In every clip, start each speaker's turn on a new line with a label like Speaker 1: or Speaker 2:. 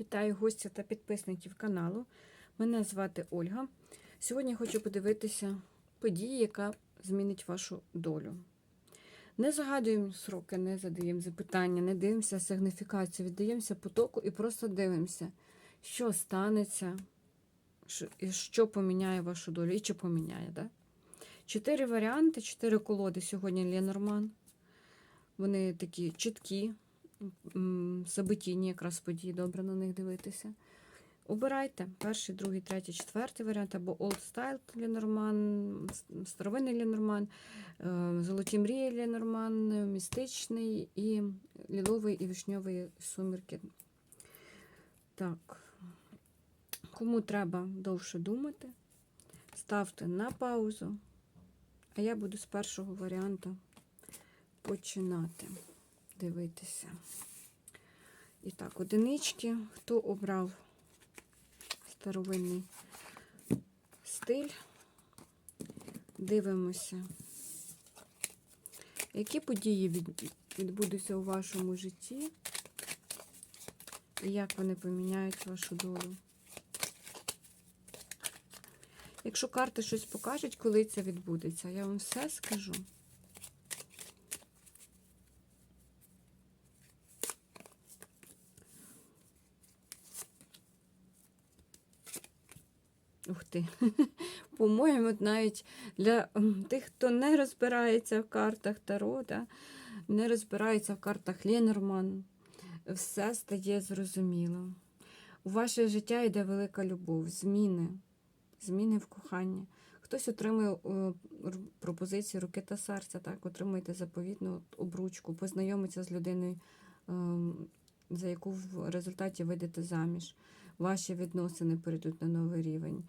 Speaker 1: Вітаю гостя та підписників каналу. Мене звати Ольга. Сьогодні хочу подивитися події, яка змінить вашу долю. Не загадуємо сроки, не задаємо запитання, не дивимося сигніфікацію, віддаємося потоку і просто дивимося, що станеться, і що поміняє вашу долю, і чи поміняє. Да? Чотири варіанти, чотири колоди сьогодні Ленорман. Вони такі чіткі, м, якраз події, добре на них дивитися. Обирайте перший, другий, третій, четвертий варіант, або Old Style Ленорман, старовинний Ленорман, е, Золоті мрії Ленорман, е, містичний і ліловий і вишньовий сумірки. Так. Кому треба довше думати, ставте на паузу. А я буду з першого варіанту починати дивитися. І так, одинички. Хто обрав старовинний стиль? Дивимося, які події відбудуться у вашому житті, і як вони поміняють вашу долю. Якщо карти щось покажуть, коли це відбудеться, я вам все скажу. Ух ти. По-моєму, навіть для тих, хто не розбирається в картах Таро, да, не розбирається в картах Ленорман, все стає зрозуміло. У ваше життя йде велика любов, зміни, зміни в коханні. Хтось отримує е, пропозицію руки та серця, так, отримуєте заповітну обручку, познайомиться з людиною, ем, за яку в результаті вийдете заміж. Ваші відносини перейдуть на новий рівень.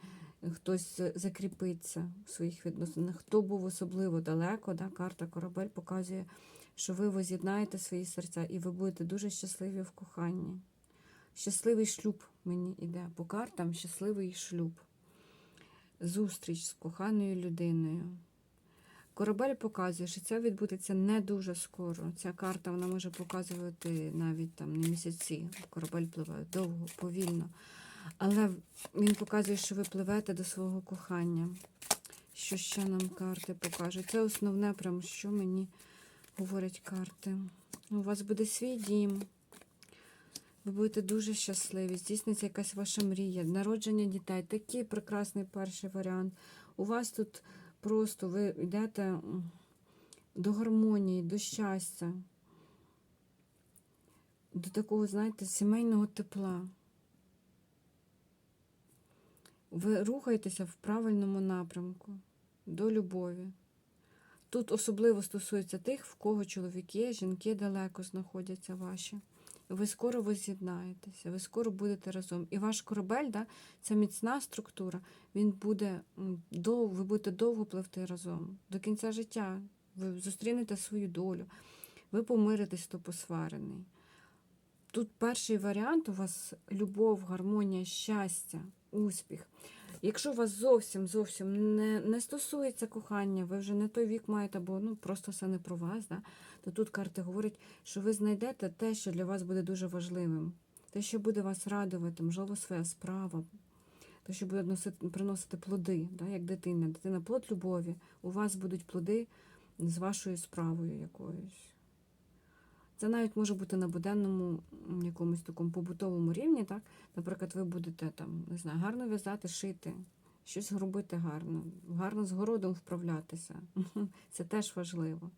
Speaker 1: Хтось закріпиться в своїх відносинах. Хто був особливо далеко, да, карта корабель показує, що ви воз'єднаєте свої серця і ви будете дуже щасливі в коханні. Щасливий шлюб мені йде по картам, щасливий шлюб. Зустріч з коханою людиною. Корабель показує, що це відбудеться не дуже скоро. Ця карта вона може показувати навіть там не місяці. Корабель пливе довго, повільно. Але він показує, що ви пливете до свого кохання. Що ще нам карти покажуть? Це основне, прям, що мені говорять карти. У вас буде свій дім. Ви будете дуже щасливі, здійсниться якась ваша мрія, народження дітей. Такий прекрасний перший варіант. У вас тут просто ви йдете до гармонії, до щастя, до такого, знаєте, сімейного тепла. Ви рухаєтеся в правильному напрямку до любові. Тут особливо стосується тих, в кого чоловіки, жінки далеко знаходяться ваші. Ви скоро воз'єднаєтеся, ви скоро будете разом. І ваш корабель, да, це міцна структура, він буде м, дов, ви будете довго пливти разом. До кінця життя ви зустрінете свою долю, ви помиритесь, хто посварений. Тут перший варіант у вас любов, гармонія, щастя, успіх. Якщо вас зовсім зовсім не, не стосується кохання, ви вже не той вік маєте, або ну, просто все не про вас, да? То тут карти говорять, що ви знайдете те, що для вас буде дуже важливим, те, що буде вас радувати, можливо, своя справа, те, що буде носити, приносити плоди, да? як дитина. Дитина плод любові, у вас будуть плоди з вашою справою якоюсь. Це навіть може бути на буденному якомусь такому побутовому рівні, так? Наприклад, ви будете там, не знаю, гарно в'язати, шити, щось робити гарно, гарно з городом вправлятися. Це теж важливо.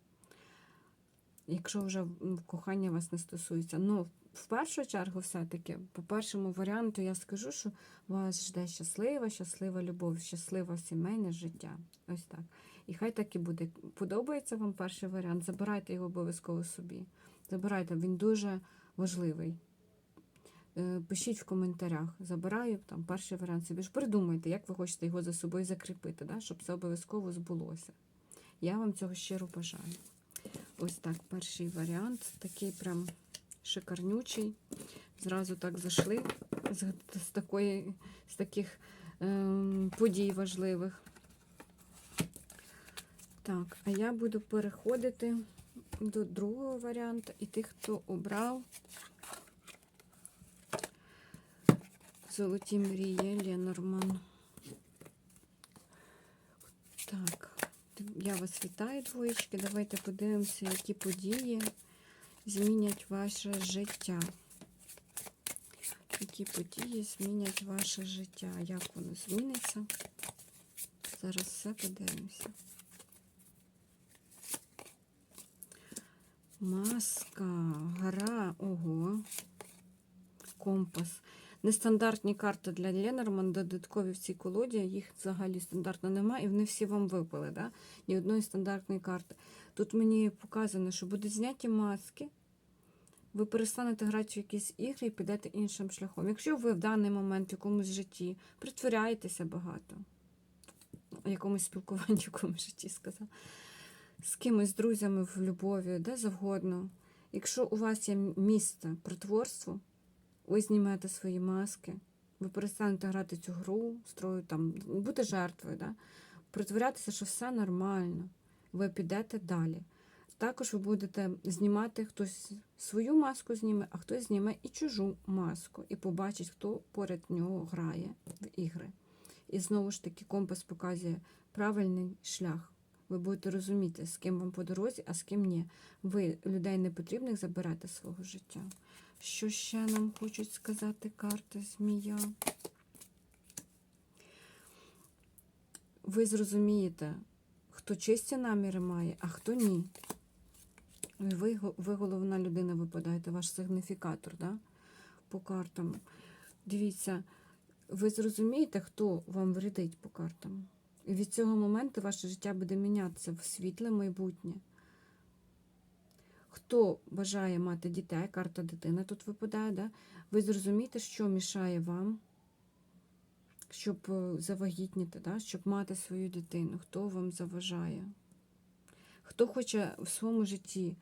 Speaker 1: Якщо вже кохання вас не стосується. Ну, в першу чергу, все-таки, по першому варіанту я скажу, що вас жде щаслива, щаслива любов, щасливе сімейне життя. Ось так. І хай так і буде. Подобається вам перший варіант, забирайте його обов'язково собі. Забирайте, він дуже важливий. Е, Пишіть в коментарях, забираю там перший варіант собі. Придумайте, як ви хочете його за собою закріпити, да? щоб це обов'язково збулося. Я вам цього щиро бажаю. Ось так, перший варіант, такий прям шикарнючий. Зразу так зайшли з, з, такої, з таких ем, подій важливих. Так, а я буду переходити до другого варіанту. І тих, хто обрав Золоті мрії, Ленорман. Так, я вас вітаю, двоєчки. Давайте подивимося, які події змінять ваше життя. Які події змінять ваше життя? Як воно зміниться? Зараз все подивимося. Маска, гора, ого, компас. Нестандартні карти для Ленорман, додаткові в цій колоді, їх взагалі стандартно немає, і вони всі вам випали, да? ні одної стандартної карти. Тут мені показано, що будуть зняті маски, ви перестанете грати в якісь ігри і підете іншим шляхом. Якщо ви в даний момент в якомусь житті притворяєтеся багато, в якомусь спілкуванні, в якомусь житті сказав, з кимось, з друзями в любові, де завгодно. Якщо у вас є місце притворству, ви знімете свої маски, ви перестанете грати цю гру, строю, там, бути жертвою, да? притворятися, що все нормально, ви підете далі. Також ви будете знімати хтось свою маску зніме, а хтось зніме і чужу маску, і побачить, хто поряд нього грає в ігри. І знову ж таки компас показує правильний шлях. Ви будете розуміти, з ким вам по дорозі, а з ким ні. Ви людей непотрібних заберете з свого життя. Що ще нам хочуть сказати карти Змія? Ви зрозумієте, хто чисті наміри має, а хто ні. Ви, ви головна людина випадаєте, ваш сигніфікатор, да? по картам. Дивіться, ви зрозумієте, хто вам вредить по картам. І від цього моменту ваше життя буде мінятися в світле майбутнє. Хто бажає мати дітей, карта дитина тут випадає, да? ви зрозумієте, що мішає вам, щоб е, завагітніти, да? щоб мати свою дитину, хто вам заважає. Хто хоче в своєму житті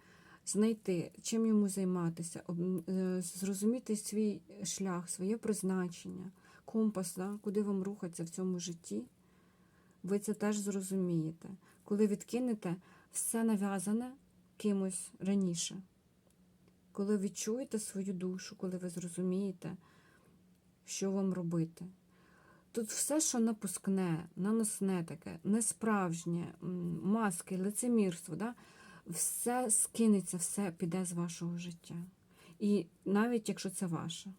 Speaker 1: знайти, чим йому займатися, е, зрозуміти свій шлях, своє призначення, компас, да? куди вам рухатися в цьому житті, ви це теж зрозумієте. Коли відкинете все нав'язане кимось раніше, коли відчуєте свою душу, коли ви зрозумієте, що вам робити. Тут все, що напускне, наносне таке, несправжнє, маски, лицемірство, да? все скинеться, все піде з вашого життя. І навіть якщо це ваше.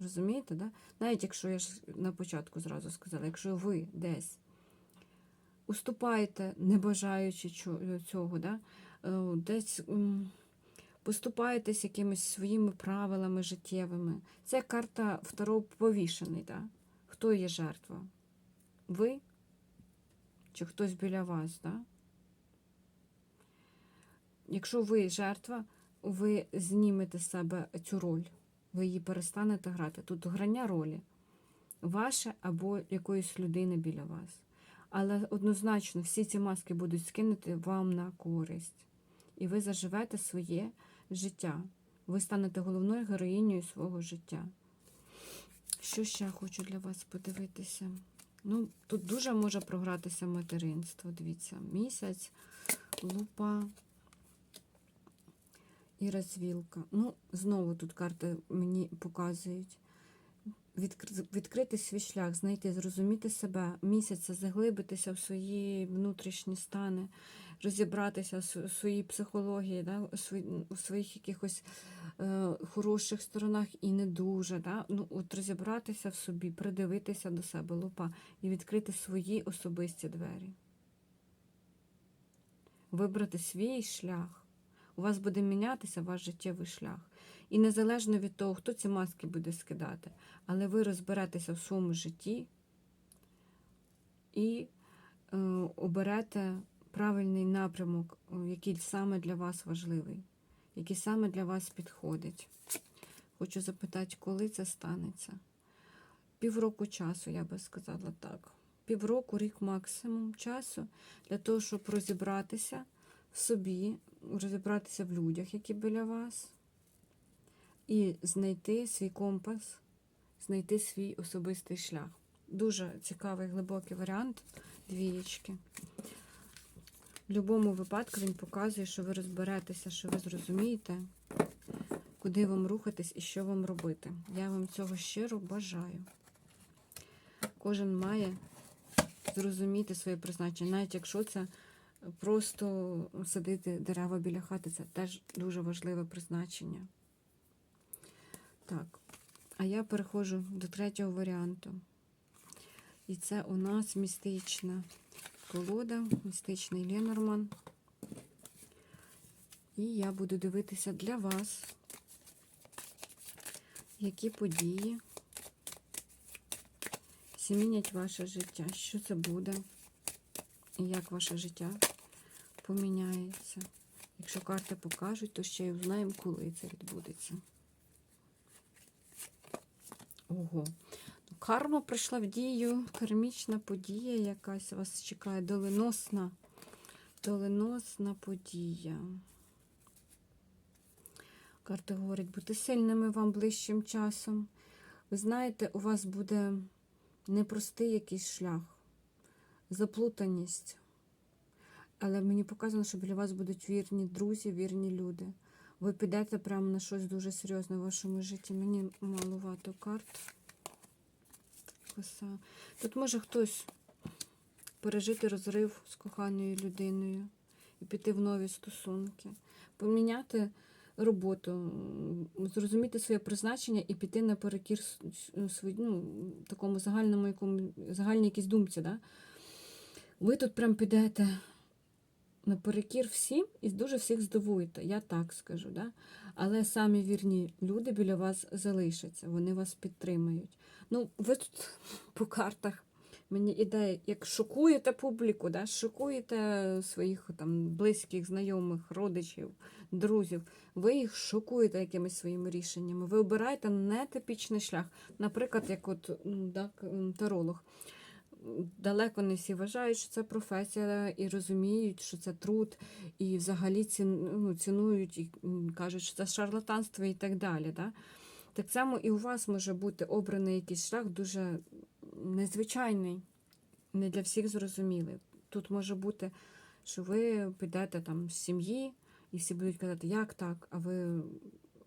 Speaker 1: Розумієте, да? Навіть якщо я ж на початку зразу сказала, якщо ви десь уступаєте, не бажаючи цього, да? Е, десь поступаєтесь якимись своїми правилами життєвими. Це карта второго повішений. Да? Хто є жертва? Ви чи хтось біля вас? Да? Якщо ви жертва, ви знімете з себе цю роль, ви її перестанете грати. Тут грання ролі ваше або якоїсь людини біля вас. Але однозначно всі ці маски будуть скинути вам на користь. І ви заживете своє життя. Ви станете головною героїнею свого життя. Що ще хочу для вас подивитися? Ну, тут дуже може програтися материнство. Дивіться, місяць, лупа і розвілка. Ну, знову тут карти мені показують. Відкр- Відкрити свій шлях, знайти, зрозуміти себе, місяця, заглибитися в свої внутрішні стани, розібратися в своїй психології, да, у своїх якихось е, хороших сторонах і не дуже. Да? Ну, от розібратися в собі, придивитися до себе, лупа, і відкрити свої особисті двері. Вибрати свій шлях. У вас буде мінятися ваш життєвий шлях. І незалежно від того, хто ці маски буде скидати, але ви розберетеся в своєму житті і е, оберете правильний напрямок, е, який саме для вас важливий, який саме для вас підходить. Хочу запитати, коли це станеться? Півроку часу, я би сказала так. Півроку, рік максимум часу для того, щоб розібратися собі, розібратися в людях, які біля вас, і знайти свій компас, знайти свій особистий шлях. Дуже цікавий глибокий варіант двієчки. В будь-якому випадку він показує, що ви розберетеся, що ви зрозумієте, куди вам рухатись і що вам робити. Я вам цього щиро бажаю. Кожен має зрозуміти своє призначення, навіть якщо це просто садити дерева біля хати, це теж дуже важливе призначення. Так, а я переходжу до третього варіанту. І це у нас містична колода, містичний Ленорман. І я буду дивитися для вас, які події змінять ваше життя. Що це буде? І як ваше життя поміняється. Якщо карти покажуть, то ще й узнаємо, коли це відбудеться. Ого. Ну, Карма прийшла в дію, кармічна подія якась вас чекає, доленосна, доленосна подія. Карта говорить, бути сильними вам ближчим часом. Ви знаєте, у вас буде непростий якийсь шлях, заплутаність. Але мені показано, що біля вас будуть вірні друзі, вірні люди. Ви підете прямо на щось дуже серйозне в вашому житті. Мені малувато карт. Коса. Тут може хтось пережити розрив з коханою людиною і піти в нові стосунки, поміняти роботу, зрозуміти своє призначення і піти наперекір с- ну, такому загальному якому загальній якійсь думці. Да? Ви тут прям підете наперекір всім і дуже всіх здивуєте, я так скажу. Да? Але самі вірні люди біля вас залишаться, вони вас підтримають. Ну, ви тут по картах. Мені ідея, як шокуєте публіку, да? шокуєте своїх там близьких, знайомих, родичів, друзів. Ви їх шокуєте якимись своїми рішеннями. Ви обираєте нетипічний шлях. Наприклад, як от м, да, таролог. Далеко не всі вважають, що це професія, і розуміють, що це труд, і взагалі ну, цінують і кажуть, що це шарлатанство і так далі. Да? Так само і у вас може бути обраний якийсь шлях дуже незвичайний, не для всіх зрозумілий. Тут може бути, що ви підете там з сім'ї, і всі будуть казати, як так, а ви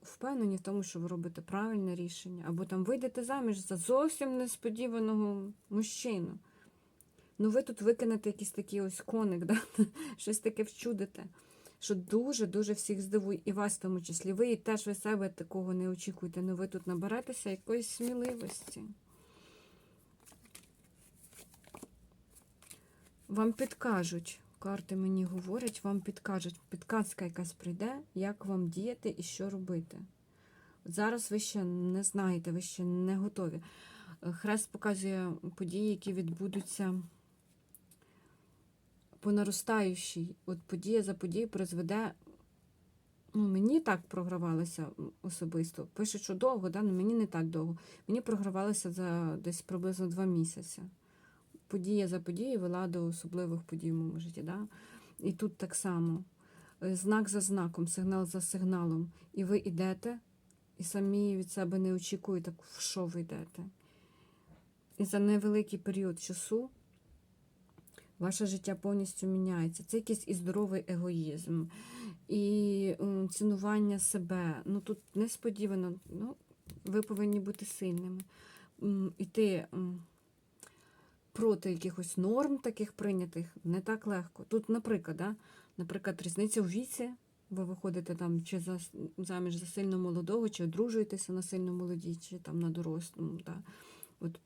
Speaker 1: впевнені в тому, що ви робите правильне рішення, або там вийдете заміж за зовсім несподіваного мужчину. Ну, ви тут викинете якийсь такий ось коник, да? щось таке вчудите, що дуже-дуже всіх здивує, і вас в тому числі. Ви і теж ви себе такого не очікуєте, але ви тут наберетеся якоїсь сміливості. Вам підкажуть, карти мені говорять, вам підкажуть, підказка якась прийде, як вам діяти і що робити. Зараз ви ще не знаєте, ви ще не готові. Хрест показує події, які відбудуться по наростаючій. От подія за подією призведе. Ну, мені так програвалося особисто. Пишуть, що довго, да? ну, мені не так довго. Мені програвалося за десь приблизно два місяці подія за подією вела до особливих подій в моєму житті. Да? І тут так само. Е, Знак за знаком, сигнал за сигналом. І ви йдете, і самі від себе не очікуєте, в що ви йдете. І за невеликий період часу ваше життя повністю міняється. Це якийсь і здоровий егоїзм, і цінування себе. Ну тут несподівано, ну, ви повинні бути сильними. Іти проти якихось норм таких прийнятих не так легко. Тут, наприклад, да, наприклад, різниця у віці. Ви виходите там чи за, заміж за сильно молодого, чи одружуєтеся на сильно молодій, чи там на дорослому. Да. От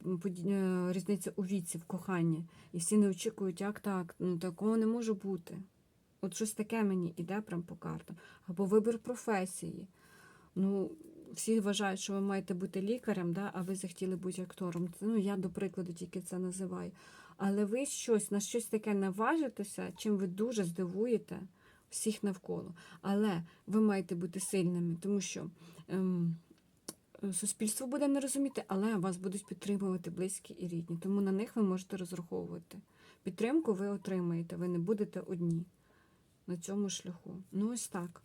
Speaker 1: е, різниця у віці, в коханні. І всі не очікують, як так, ну такого не може бути. От щось таке мені іде прям по картам. Або вибір професії. Ну, всі вважають, що ви маєте бути лікарем, да, а ви захотіли бути актором. Ну, я, до прикладу, тільки це називаю. Але ви щось на щось таке наважитеся, чим ви дуже здивуєте всіх навколо. Але ви маєте бути сильними, тому що ем, суспільство буде не розуміти, але вас будуть підтримувати близькі і рідні. Тому на них ви можете розраховувати. Підтримку ви отримаєте, ви не будете одні на цьому шляху. Ну, ось так.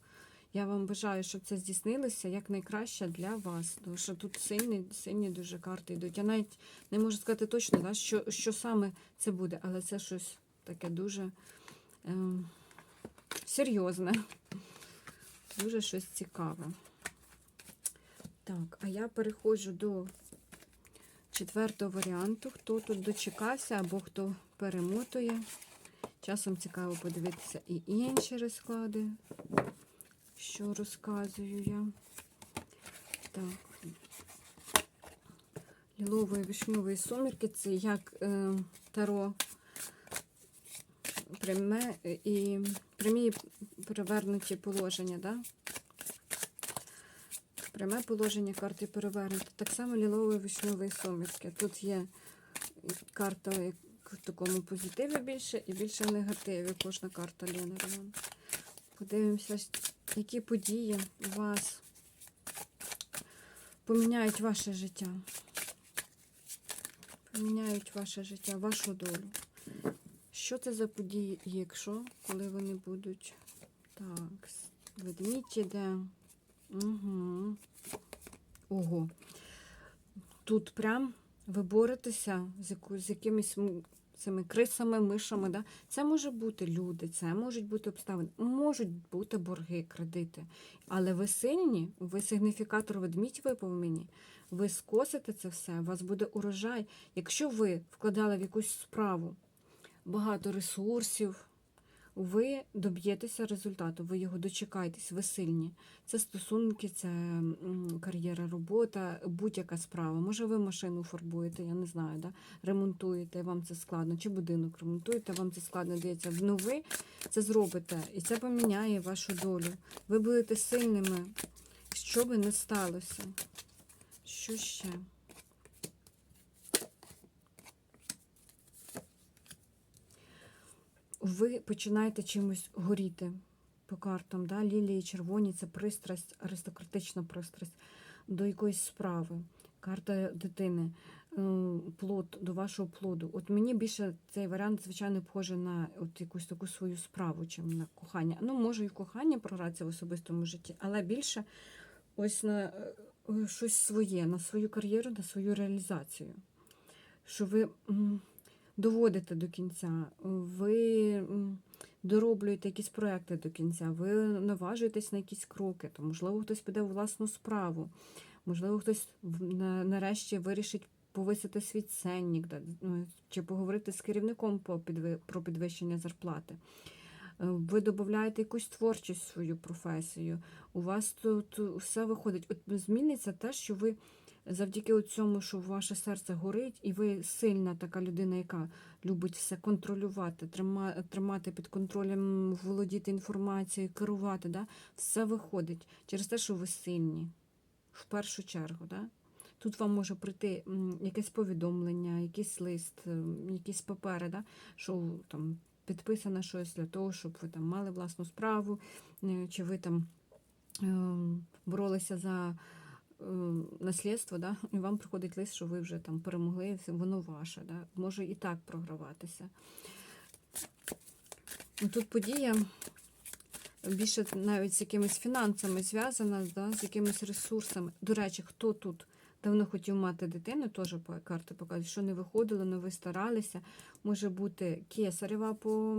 Speaker 1: Я вам бажаю, щоб це здійснилося як найкраще для вас. Тому що тут сильні, сильні дуже карти йдуть. Я навіть не можу сказати точно, да, що, що саме це буде, але це щось таке дуже ем, серйозне, дуже щось цікаве. Так, а я переходжу до четвертого варіанту, хто тут дочекався або хто перемотує. Часом цікаво подивитися і інші розклади, що розказую я. Так. Лілової вишньової сумірки це як е, таро пряме е, і прямі перевернуті положення, да? Пряме положення карти перевернуте. Так само лілової вишньової сумірки. Тут є карта в такому позитиві більше і більше в негативі. Кожна карта Ліни Подивимося, які події вас поміняють ваше життя. Поміняють ваше життя, вашу долю. Що це за події, якщо, коли вони будуть? Так, ведмідь іде. Угу. Ого. Тут прям ви боретеся з, якимись цими крисами, мишами. Да? Це може бути люди, це можуть бути обставини, можуть бути борги, кредити. Але ви сильні, ви сигніфікатор ведмідь випав мені. Ви скосите це все, у вас буде урожай. Якщо ви вкладали в якусь справу багато ресурсів, ви доб'єтеся результату, ви його дочекаєтесь, ви сильні. Це стосунки, це кар'єра, робота, будь-яка справа. Може, ви машину фарбуєте, я не знаю, да? ремонтуєте, вам це складно, чи будинок ремонтуєте, вам це складно дається. Ну ви це зробите, і це поміняє вашу долю. Ви будете сильними, що би не сталося. Що ще? Ви починаєте чимось горіти по картам. Да? Лілії червоні це пристрасть, аристократична пристрасть до якоїсь справи. Карта дитини, е, плод до вашого плоду. От мені більше цей варіант, звичайно, схоже на от якусь таку свою справу, чим на кохання. Ну, може, і кохання програтися в особистому житті, але більше ось на е, щось своє, на свою кар'єру, на свою реалізацію. Що ви доводите до кінця, ви дороблюєте якісь проекти до кінця, ви наважуєтесь на якісь кроки, то, можливо, хтось піде у власну справу, можливо, хтось нарешті вирішить повисити свій ценник, ну, чи поговорити з керівником про підвищення зарплати. Е, Ви додаєте якусь творчість в свою професію. У вас тут все виходить. От зміниться те, що ви завдяки цьому, що ваше серце горить, і ви сильна така людина, яка любить все контролювати, тримати під контролем, володіти інформацією, керувати. Да? Все виходить через те, що ви сильні. В першу чергу. Да? Тут вам може прийти якесь повідомлення, якийсь лист, якісь папери, да? що там підписано щось для того, щоб ви там мали власну справу, е, чи ви там ем, боролися за наслідство, да? і вам приходить лист, що ви вже там перемогли, воно ваше. Да? Може і так програватися. Тут подія більше навіть з якимись фінансами зв'язана, да? з якимись ресурсами. До речі, хто тут давно хотів мати дитину, теж карти показують, що не виходило, не ви старалися. Може бути кесарева по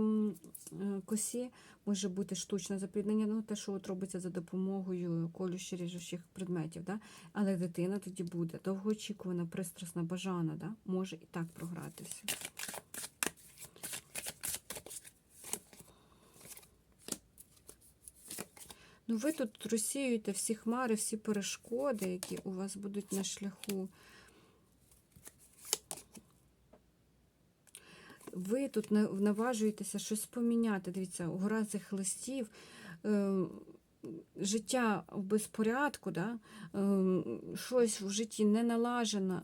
Speaker 1: е, косі, може бути штучне запліднення, ну те, що от робиться за допомогою колюще ріжучих предметів. Да? Але дитина тоді буде довгоочікувана, пристрасна, бажана, да? може і так програтися. Ну, ви тут розсіюєте всі хмари, всі перешкоди, які у вас будуть на шляху. Ви тут наважуєтеся щось поміняти. Дивіться, гора цих листів, е, життя в безпорядку, да? е, щось в житті не налажено,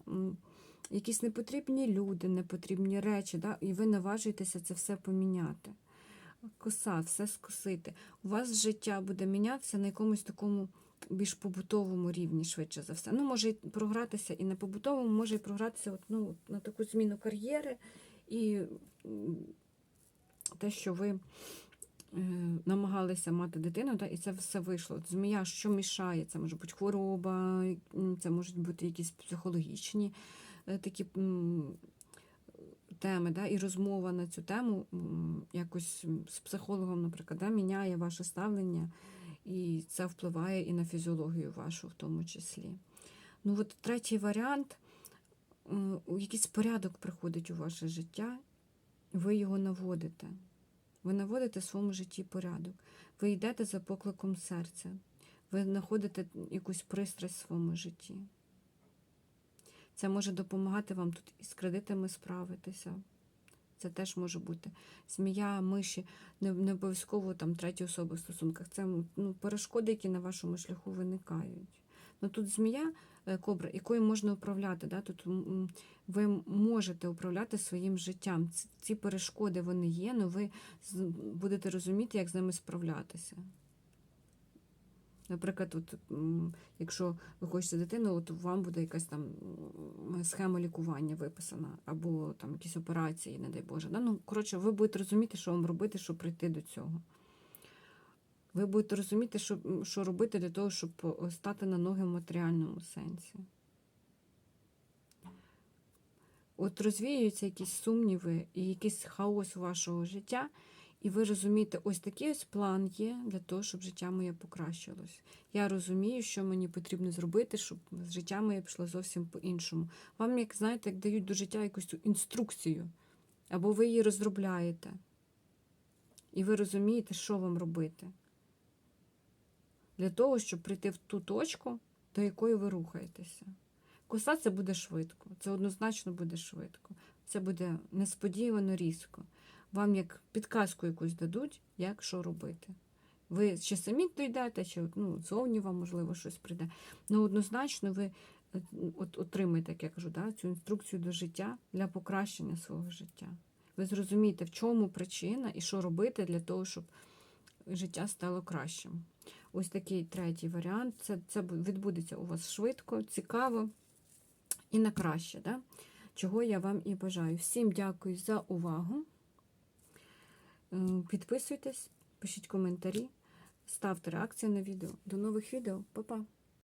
Speaker 1: якісь непотрібні люди, непотрібні речі, да? і ви наважуєтеся це все поміняти. Коса, все скосити. У вас життя буде мінятися на якомусь такому більш побутовому рівні, швидше за все. Ну, може і програтися і на побутовому, може і програтися от, ну, на таку зміну кар'єри і те, що ви е, намагалися мати дитину, да, і це все вийшло. Змія, що мішає? Це може бути хвороба, це можуть бути якісь психологічні е, такі. Теми, да, і розмова на цю тему якось з психологом, наприклад, да, міняє ваше ставлення, і це впливає і на фізіологію вашу в тому числі. Ну, от третій варіант якийсь порядок приходить у ваше життя, ви його наводите. Ви наводите в своєму житті порядок. Ви йдете за покликом серця. Ви знаходите якусь пристрасть в своєму житті. Це може допомагати вам тут із кредитами справитися. Це теж може бути змія, миші, не, не обов'язково там треті особи в стосунках. Це ну, перешкоди, які на вашому шляху виникають. Ну тут змія, е, кобра, якою можна управляти. Да? Тут ви можете управляти своїм життям. Ці перешкоди вони є, але ви будете розуміти, як з ними справлятися. Наприклад, от, якщо ви хочете дитину, от вам буде якась там схема лікування виписана, або там якісь операції, не дай Боже. Да? Ну, коротше, ви будете розуміти, що вам робити, щоб прийти до цього. Ви будете розуміти, що, що робити для того, щоб о, стати на ноги в матеріальному сенсі. От розвіюються якісь сумніви і якийсь хаос вашого життя, і ви розумієте, ось такий ось план є для того, щоб життя моє покращилось. Я розумію, що мені потрібно зробити, щоб життя моє пішло зовсім по-іншому. Вам, як знаєте, як дають до життя якусь інструкцію, або ви її розробляєте, і ви розумієте, що вам робити. Для того, щоб прийти в ту точку, до якої ви рухаєтеся. Коса це буде швидко, це однозначно буде швидко. Це буде несподівано різко. Вам як підказку якусь дадуть, як що робити. Ви чи самі дійдете, чи ну, зовні вам, можливо, щось прийде. Ну, однозначно, ви е, от, отримаєте, як я кажу, да, цю інструкцію до життя для покращення свого життя. Ви зрозумієте, в чому причина і що робити для того, щоб життя стало кращим. Ось такий третій варіант. Це, це відбудеться у вас швидко, цікаво і на краще, да? чого я вам і бажаю. Всім дякую за увагу. Підписуйтесь, пишіть коментарі, ставте реакції на відео. До нових відео. Па-па!